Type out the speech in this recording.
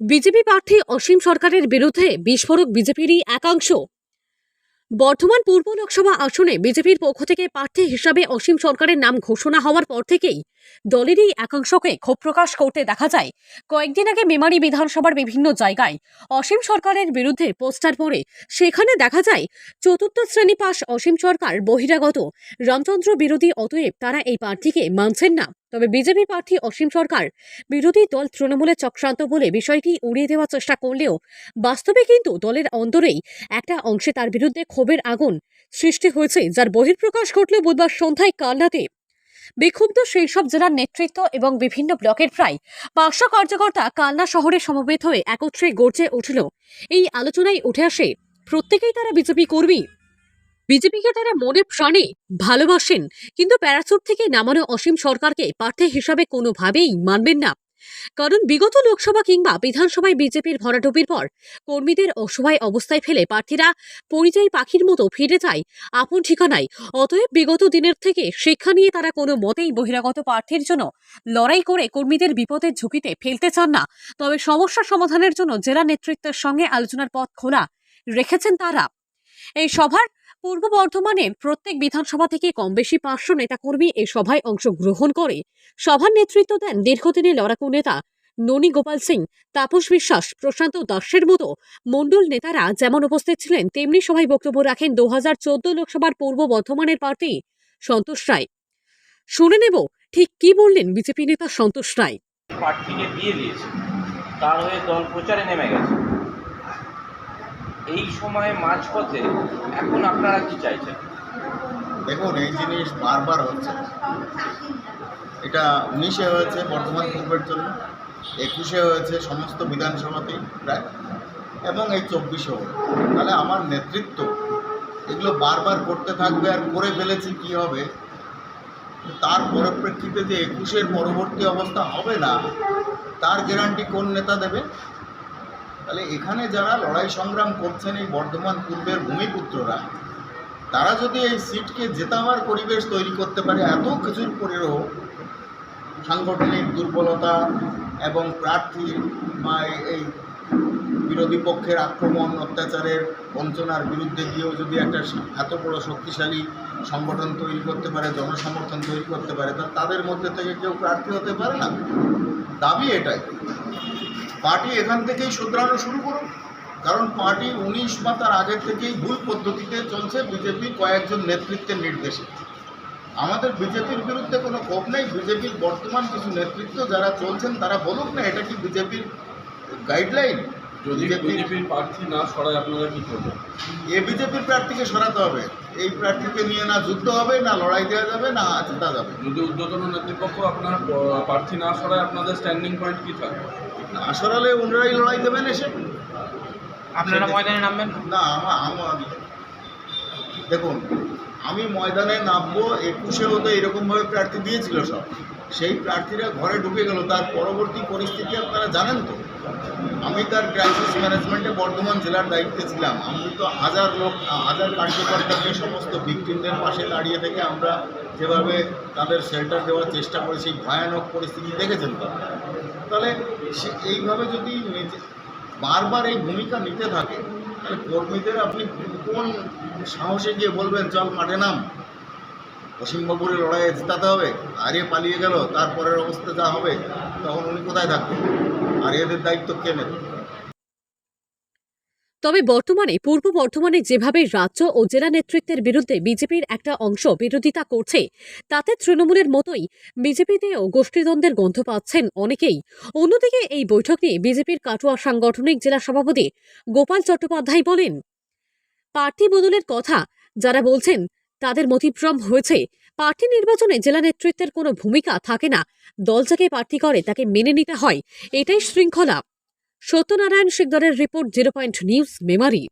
BJP প্রার্থী অসীম সরকারের বিরুদ্ধে বিস্ফোরক বিজেপিরই একাংশ। বর্ধমান পূর্ব লোকসভা আসনে বিজেপির পক্ষ থেকে প্রার্থী হিসাবে অসীম সরকারের নাম ঘোষণা হওয়ার পর থেকেই দলেরই একাংশকে ক্ষোভ প্রকাশ করতে দেখা যায়। কয়েকদিন আগে মেমারি বিধানসভার বিভিন্ন জায়গায় অসীম সরকারের বিরুদ্ধে পোস্টার পড়ে, সেখানে দেখা যায় চতুর্থ শ্রেণি পাস অসীম সরকার বহিরাগত রামচন্দ্র বিরোধী অতএব তারা এই প্রার্থীকে মানছেন না। তবে বিজেপি প্রার্থী অসীম সরকার বিরোধী দল তৃণমূলের চক্রান্ত বলে বিষয়টি উড়িয়ে দেওয়ার চেষ্টা করলেও বাস্তবে কিন্তু দলের অন্তরেই একটা অংশে তার বিরুদ্ধে ক্ষোভের আগুন সৃষ্টি হয়েছে, যার বহিঃপ্রকাশ ঘটল বুধবার সন্ধ্যায় কালনাতে বিক্ষুব্ধ সেই সব জেলার নেতৃত্ব এবং বিভিন্ন ব্লকের প্রায় পাঁচশো কার্যকর্তা কালনা শহরে সমবেত হয়ে একত্রে গর্জে উঠল। এই আলোচনায় উঠে আসে, প্রত্যেকেই তারা বিজেপি কর্মী। বিজেপিকে তারা মনে প্রাণে ভালোবাসেন, কিন্তু প্যারাচুট থেকে নামানো অসীম সরকারকে প্রার্থী হিসাবে কোনোভাবেই মানবেন না। কারণ বিগত লোকসভা কিংবা বিধানসভায় বিজেপির ভরাডুবির পর কর্মীদের অসহায় অবস্থায় ফেলে প্রার্থীরা পরিযায়ী পাখির মতো ফিরে যায় আপন ঠিকানায়। অতএব বিগত দিনের থেকে শিক্ষা নিয়ে তারা কোনো মতেই বহিরাগত প্রার্থীর জন্য লড়াই করে কর্মীদের বিপদের ঝুঁকিতে ফেলতে চান না। তবে সমস্যা সমাধানের জন্য জেলা নেতৃত্বের সঙ্গে আলোচনার পথ খোলা রেখেছেন তারা। এই সভার পূর্ব বর্ধমানের প্রত্যেক বিধানসভা থেকে কম বেশি পাঁচশো নেতাকর্মী এই সভায় অংশগ্রহণ করে। সভার নেতৃত্ব দেন দীর্ঘদিনের লড়াকু নেতা ননী গোপাল সিং, তাপস বিশ্বাস, প্রশান্ত দাসের মতো মণ্ডল নেতারা যেমন উপস্থিত ছিলেন, তেমনি সভায় বক্তব্য রাখেন দু হাজার চোদ্দ লোকসভার পূর্ব বর্ধমানের প্রার্থী সন্তোষ রায়। শুনে নেব, ঠিক কি বললেন বিজেপি নেতা সন্তোষ রায়? প্রার্থীকে দিয়ে দিয়েছে। তার হয়ে দল প্রচারে নেমে গেছে। এই সময়ে মাঝপথে এখন আপনারা কি চাইছেন? দেখুন, এই জিনিস বারবার হচ্ছে। এটা উনিশে হয়েছে বর্ধমান পূর্বের জন্য, একুশে হয়েছে সমস্ত বিধানসভাতেই প্রায়, এবং এই চব্বিশেও। তাহলে আমার নেতৃত্ব এগুলো বারবার করতে থাকবে আর করে ফেলেছি কি হবে? তার পরিপ্রেক্ষিতে যে একুশের পরবর্তী অবস্থা হবে না, তার গ্যারান্টি কোন নেতা দেবে? তাহলে এখানে যারা লড়াই সংগ্রাম করছেন এই বর্ধমান পূর্বের ভূমিপুত্ররা, তারা যদি এই সিটকে জেতাবার পরিবেশ তৈরি করতে পারে, এত কিছুর পরেও সাংগঠনিক দুর্বলতা এবং প্রার্থী বা এই- বিরোধী পক্ষের আক্রমণ, অত্যাচারের বঞ্চনার বিরুদ্ধে গিয়েও যদি একটা এত বড় শক্তিশালী সংগঠন তৈরি করতে পারে, জনসমর্থন তৈরি করতে পারে তাদের মধ্যে থেকে কেউ প্রার্থী হতে পারে না? দাবি এটাই। পার্টি এখান থেকেই শুধরানো শুরু করুন। কারণ পার্টি উনিশ বা তার আগের থেকেই ভুল পদ্ধতিতে চলছে বিজেপি কয়েকজন নেতৃত্বের নির্দেশে। আমাদের বিজেপির বিরুদ্ধে কোনো ক্ষোভ নেই বিজেপির বর্তমান কিছু নেতৃত্ব যারা চলছেন তারা বলুক না এটা কি বিজেপির গাইডলাইন যদি বিজেপির বিজেপির প্রার্থী না সরায় আপনারা কি করবেন? এ বিজেপির প্রার্থীকে সরাতে হবে। এই প্রার্থীকে নিয়ে না যুদ্ধ হবে না লড়াই দেওয়া যাবে না জেতা যাবে। যদি উদ্যোতন নেতৃপক্ষ আপনার প্রার্থী না সরায় আপনাদের স্ট্যান্ডিং পয়েন্ট কি থাকবে? আসলে ওনারাই লড়াই দেবেন এসে আপনারা ময়দানে নামবেন? না আমার দেখুন আমি ময়দানে নামবো একুশেও তো এরকমভাবে প্রার্থী দিয়েছিল সব। সেই প্রার্থীরা ঘরে ঢুকে গেল। তার পরবর্তী পরিস্থিতি আপনারা জানেন তো? আমি তার ক্রাইসিস ম্যানেজমেন্টে বর্ধমান জেলার দায়িত্বে ছিলাম। আমি তো হাজার লোক, হাজার কার্যকর্তাকে, সমস্ত ভিকটিমদের পাশে দাঁড়িয়ে থেকে আমরা যেভাবে তাদের শেল্টার দেওয়ার চেষ্টা করেছি ভয়ানক পরিস্থিতি দেখেছেন তো? তাহলে সে এইভাবে যদি বারবার এই ভূমিকা নিতে থাকে, তাহলে কর্মীদের আপনি কোন সাহসে গিয়ে বলবেন, চল মাঠে নাম অসীমবাবুরের লড়াইয়ে জেতাতে হবে আর পালিয়ে গেল, তারপরের অবস্থা যা হবে, তখন উনি কোথায় থাকবেন? আর এদের দায়িত্ব কে নেবে? তবে বর্তমানে, পূর্ব বর্ধমানে যেভাবে রাজ্য ও জেলা নেতৃত্বের বিরুদ্ধে বিজেপির একটা অংশ বিরোধিতা করছে, তাতে তৃণমূলের মতোই বিজেপিতেও গোষ্ঠীদ্বন্দ্বের গন্ধ পাচ্ছেন অনেকেই। অন্যদিকে, এই বৈঠক নিয়ে বিজেপির কাটুয়া সাংগঠনিক জেলা সভাপতি গোপাল চট্টোপাধ্যায় বলেন প্রার্থী বদলের কথা যারা বলছেন, তাদের মতিভ্রম হয়েছে। প্রার্থী নির্বাচনে জেলা নেতৃত্বের কোনো ভূমিকা থাকে না। দল যাকে প্রার্থী করে তাকে মেনে নিতে হয়। এটাই শৃঙ্খলা। Satyanarayan শিকদারের report zero point news Memari.